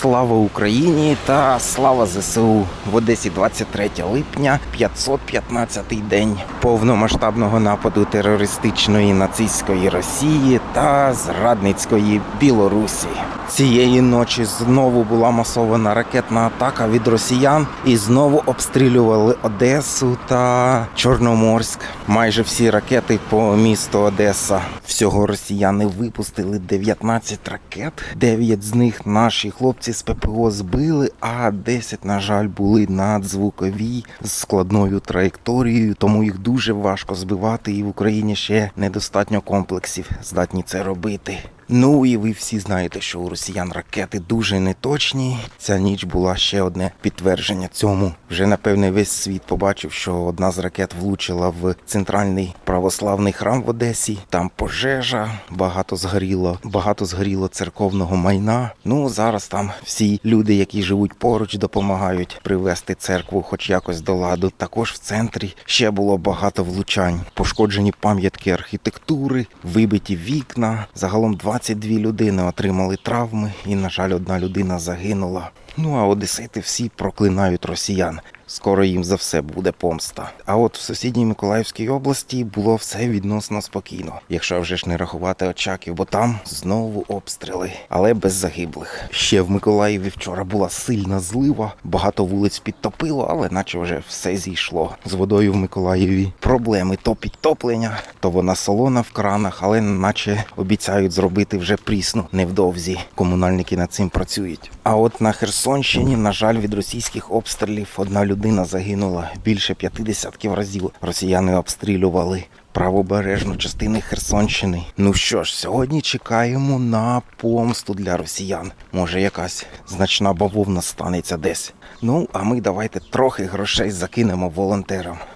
Слава Україні та слава ЗСУ в Одесі 23 липня, 515-й день повномасштабного нападу терористичної нацистської Росії та зрадницької Білорусі. Цієї ночі знову була масована ракетна атака від росіян і знову обстрілювали Одесу та Чорноморськ. Майже всі ракети по місту Одеса. Всього росіяни випустили 19 ракет. 9 з них наші хлопці з ППО збили, а 10, на жаль, були надзвукові з складною траєкторією, тому їх дуже важко збивати, і в Україні ще недостатньо комплексів здатні це робити. Ну і ви всі знаєте, що у росіян ракети дуже неточні. Ця ніч була ще одне підтвердження цьому. Вже напевне весь світ побачив, що одна з ракет влучила в центральний православний храм в Одесі. Там пожежа, багато згоріло, багато згоріло церковного майна. Ну зараз там всі люди, які живуть поруч, допомагають привести церкву, хоч якось до ладу. Також в центрі ще було багато влучань, пошкоджені пам'ятки архітектури, вибиті вікна. Загалом 22 людини отримали травми, і, на жаль, одна людина загинула. Ну а одесити всі проклинають росіян. Скоро їм за все буде помста. А от в сусідній Миколаївській області було все відносно спокійно, якщо вже ж не рахувати очаків, бо там знову обстріли, але без загиблих. Ще в Миколаєві вчора була сильна злива, багато вулиць підтопило, але наче вже все зійшло. З водою в Миколаєві проблеми то підтоплення, то вона солона в кранах, але наче обіцяють зробити вже прісну невдовзі. Комунальники над цим працюють. А от на Херсонщині, на жаль, від російських обстрілів одна людина загинула більше 50 разів. Росіяни обстрілювали правобережну частину Херсонщини. Ну що ж, сьогодні чекаємо на помсту для росіян. Може, якась значна бавовна станеться десь. Ну а ми давайте трохи грошей закинемо волонтерам.